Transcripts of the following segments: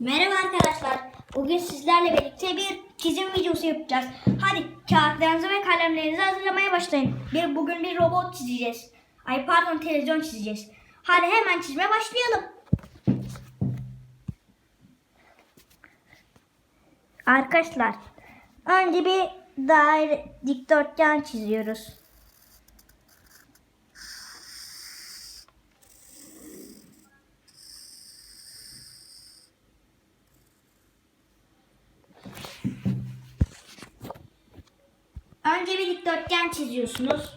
Merhaba arkadaşlar. Bugün sizlerle birlikte bir çizim videosu yapacağız. Hadi kağıtlarınızı ve kalemlerinizi hazırlamaya başlayın. Bir bugün bir robot çizeceğiz. Ay pardon televizyon çizeceğiz. Hadi hemen çizmeye başlayalım. Arkadaşlar önce bir daire dikdörtgen çiziyoruz. Önce bir dikdörtgen çiziyorsunuz.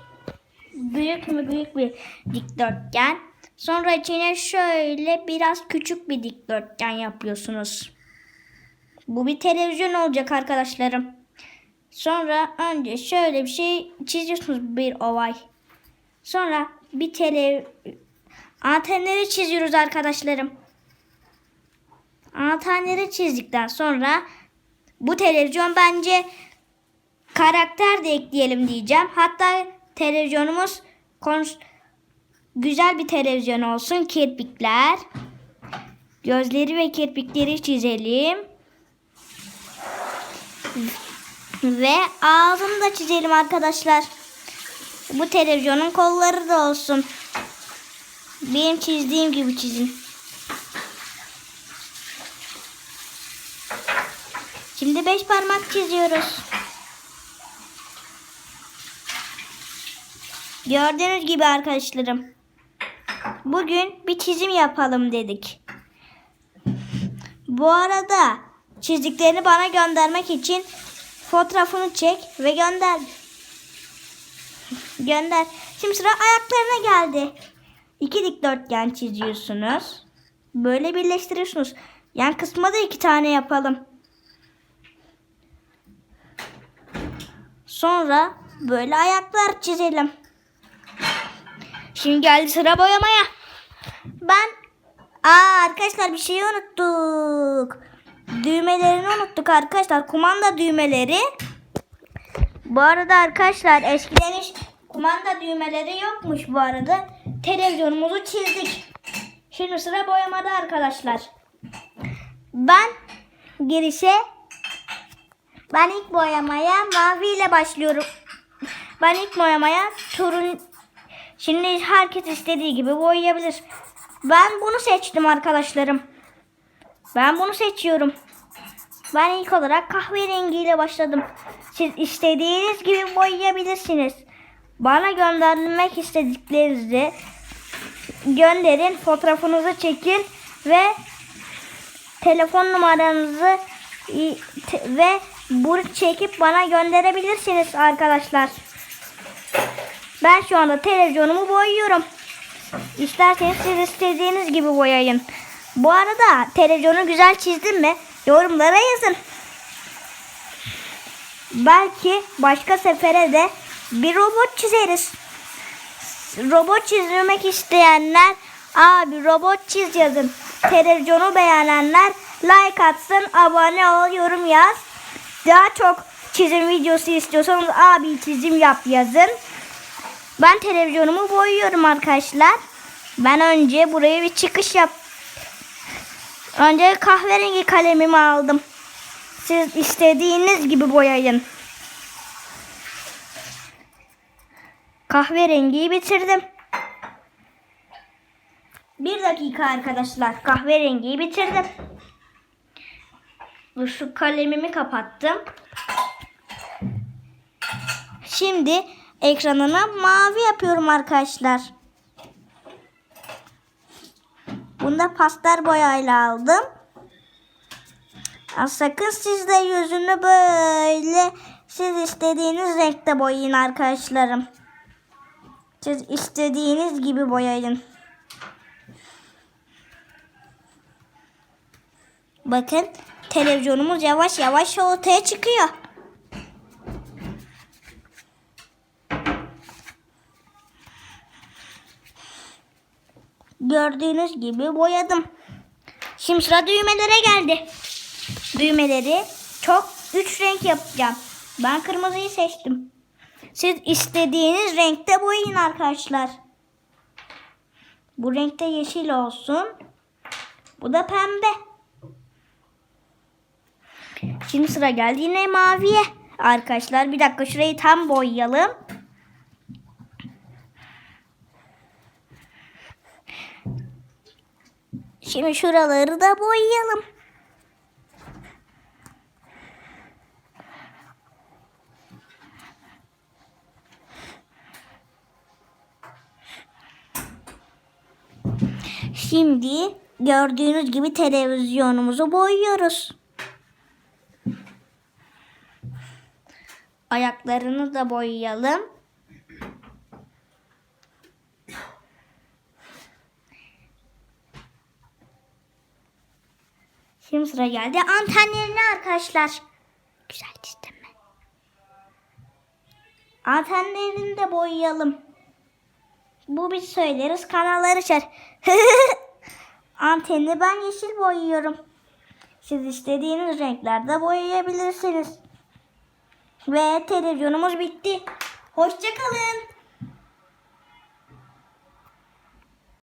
Büyük mü büyük bir dikdörtgen. Sonra içine şöyle biraz küçük bir dikdörtgen yapıyorsunuz. Bu bir televizyon olacak arkadaşlarım. Sonra önce şöyle bir şey çiziyorsunuz bir oval. Sonra bir tele antenleri çiziyoruz arkadaşlarım. Antenleri çizdikten sonra bu televizyon bence karakter de ekleyelim diyeceğim. Hatta televizyonumuz güzel bir televizyon olsun. Kirpikler. Gözleri ve kirpikleri çizelim. Ve ağzını da çizelim arkadaşlar. Bu televizyonun kolları da olsun. Benim çizdiğim gibi çizin. Şimdi beş parmak çiziyoruz. Gördüğünüz gibi arkadaşlarım. Bugün bir çizim yapalım dedik. Bu arada çizdiklerini bana göndermek için fotoğrafını çek ve gönder. Gönder. Şimdi sıra ayaklarına geldi. İki dikdörtgen çiziyorsunuz. Böyle birleştiriyorsunuz. Yan kısma da iki tane yapalım. Sonra böyle ayaklar çizelim. Şimdi geldi sıra boyamaya. Ben Aa arkadaşlar bir şeyi unuttuk. Düğmelerini unuttuk arkadaşlar. Kumanda düğmeleri. Bu arada arkadaşlar eskiden hiç kumanda düğmeleri yokmuş bu arada. Televizyonumuzu çizdik. Şimdi sıra boyamada arkadaşlar. Ben girişe ben ilk boyamaya mavi ile başlıyorum. Ben ilk boyamaya turun Şimdi herkes istediği gibi boyayabilir. Ben bunu seçtim arkadaşlarım. Ben bunu seçiyorum. Ben ilk olarak kahverengiyle başladım. Siz istediğiniz gibi boyayabilirsiniz. Bana göndermek istediklerinizi gönderin, fotoğrafınızı çekin ve telefon numaranızı ve bunu çekip bana gönderebilirsiniz arkadaşlar. Ben şu anda televizyonumu boyuyorum. İsterseniz siz istediğiniz gibi boyayın. Bu arada televizyonu güzel çizdim mi? Yorumlara yazın. Belki başka sefere de bir robot çizeriz. Robot çizmek isteyenler abi robot çiz yazın. Televizyonu beğenenler like atsın, abone ol, yorum yaz. Daha çok çizim videosu istiyorsanız abi çizim yap yazın. Ben televizyonumu boyuyorum arkadaşlar. Ben önce buraya bir çıkış yap. Önce kahverengi kalemimi aldım. Siz istediğiniz gibi boyayın. Kahverengiyi bitirdim. Bir dakika arkadaşlar. Kahverengiyi bitirdim. Bu şu kalemimi kapattım. Şimdi ekranına mavi yapıyorum arkadaşlar. Bunu da pastel boyayla aldım. Sakın siz de yüzünü böyle siz istediğiniz renkte boyayın arkadaşlarım. Siz istediğiniz gibi boyayın. Bakın televizyonumuz yavaş yavaş ortaya çıkıyor. Gördüğünüz gibi boyadım. Şimdi sıra düğmelere geldi. Düğmeleri çok üç renk yapacağım. Ben kırmızıyı seçtim. Siz istediğiniz renkte boyayın arkadaşlar. Bu renkte yeşil olsun. Bu da pembe. Şimdi sıra geldi yine maviye. Arkadaşlar bir dakika şurayı tam boyayalım. Şimdi şuraları da boyayalım. Şimdi gördüğünüz gibi televizyonumuzu boyuyoruz. Ayaklarını da boyayalım. Şimdi sıra geldi antenlerini arkadaşlar. Güzel çizdim mi? Antenlerini de boyayalım. Bu biz söyleriz kanallar açar. Anteni ben yeşil boyuyorum. Siz istediğiniz renklerde boyayabilirsiniz. Ve televizyonumuz bitti. Hoşçakalın.